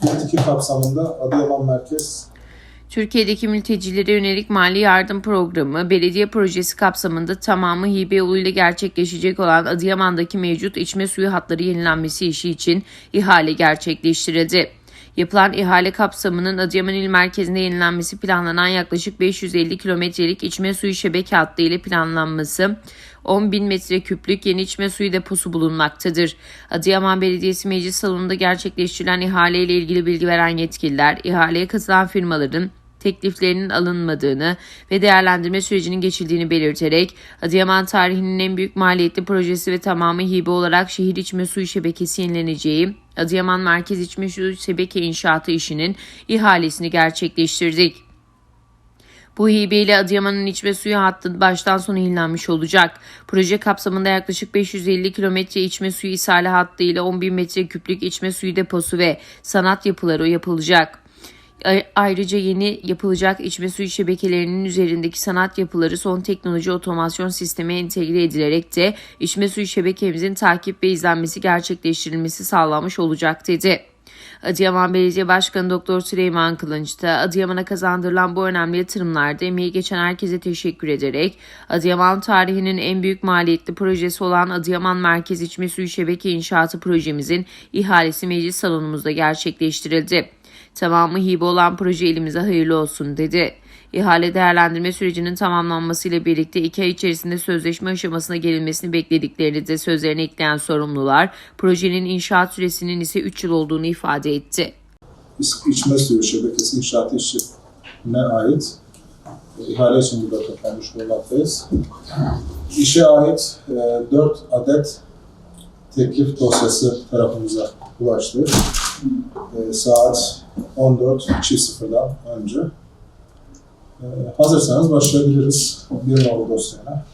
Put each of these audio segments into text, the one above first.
Fit 2 kapsamında Adıyaman Merkez Türkiye'deki mültecilere yönelik mali yardım programı, belediye projesi kapsamında tamamı hibe yoluyla gerçekleşecek olan Adıyaman'daki mevcut içme suyu hatları yenilenmesi işi için ihale gerçekleştirildi. Yapılan ihale kapsamının Adıyaman il merkezinde yenilenmesi planlanan yaklaşık 550 kilometrelik içme suyu şebeke hattı ile planlanması 10 bin metreküplük yeni içme suyu deposu bulunmaktadır. Adıyaman Belediyesi Meclis Salonu'nda gerçekleştirilen ihale ile ilgili bilgi veren yetkililer, ihaleye katılan firmaların tekliflerinin alınmadığını ve değerlendirme sürecinin geçildiğini belirterek Adıyaman tarihinin en büyük maliyetli projesi ve tamamı hibe olarak şehir içme suyu şebekesi yenileneceği Adıyaman Merkez İçme Suyu Şebeke İnşaatı işinin ihalesini gerçekleştirdik. Bu hibeyle Adıyaman'ın içme suyu hattı baştan sona yenilenmiş olacak. Proje kapsamında yaklaşık 550 kilometre içme suyu ishali hattı ile 10 bin metreküplük içme suyu deposu ve sanat yapıları yapılacak. Ayrıca yeni yapılacak içme suyu şebekelerinin üzerindeki sanat yapıları son teknoloji otomasyon sistemi entegre edilerek de içme suyu şebekemizin takip ve izlenmesi gerçekleştirilmesi sağlanmış olacak dedi. Adıyaman Belediye Başkanı Doktor Süleyman Kılınç da Adıyaman'a kazandırılan bu önemli yatırımlarda emeği geçen herkese teşekkür ederek Adıyaman tarihinin en büyük maliyetli projesi olan Adıyaman Merkez İçme Suyu Şebeke İnşaatı projemizin ihalesi meclis salonumuzda gerçekleştirildi. Tamamı hibe olan proje elimize hayırlı olsun dedi. İhale değerlendirme sürecinin tamamlanmasıyla birlikte iki ay içerisinde sözleşme aşamasına gelinmesini beklediklerini de sözlerine ekleyen sorumlular, projenin inşaat süresinin ise 3 yıl olduğunu ifade etti. İç- içme suyu şebekesi inşaatı işine ait ihale için burada toplanmış bulunmaktayız. İşe ait 4 adet teklif dosyası tarafımıza ulaştı. E, saat 14.00'dan önce. E, hazırsanız başlayabiliriz bir nolu dosyayla.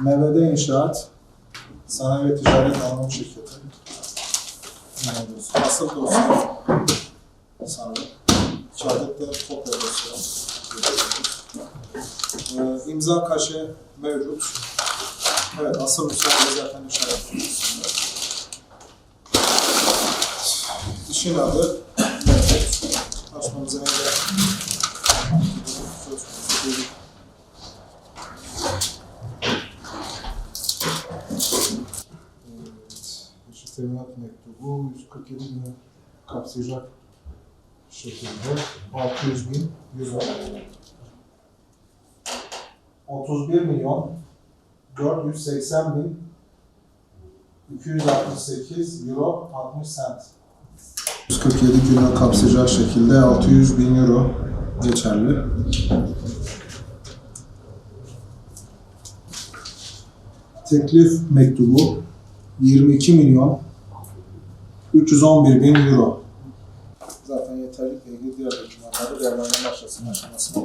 MVD İnşaat Sanayi ve Ticaret Anonim Şirketi. Asıl dosya sanırım. Çardak'ta kopya dosya. Ee, imza kaşe mevcut. Evet, asıl müsaade zaten işaretliyoruz. İşin adı Açmamıza engel. Söz konusu değil. Evet, teminat mektubu 147 bin kapsayacak şekilde 600 bin euro 31 milyon 480 bin 268 euro 60 cent 147 euro kapsayacak şekilde 600 bin euro geçerli. Teklif mektubu 22 milyon 311 bin euro. Zaten yeterlikle ilgili diğer dokümanları değerlendirme aşamasına aşamasına.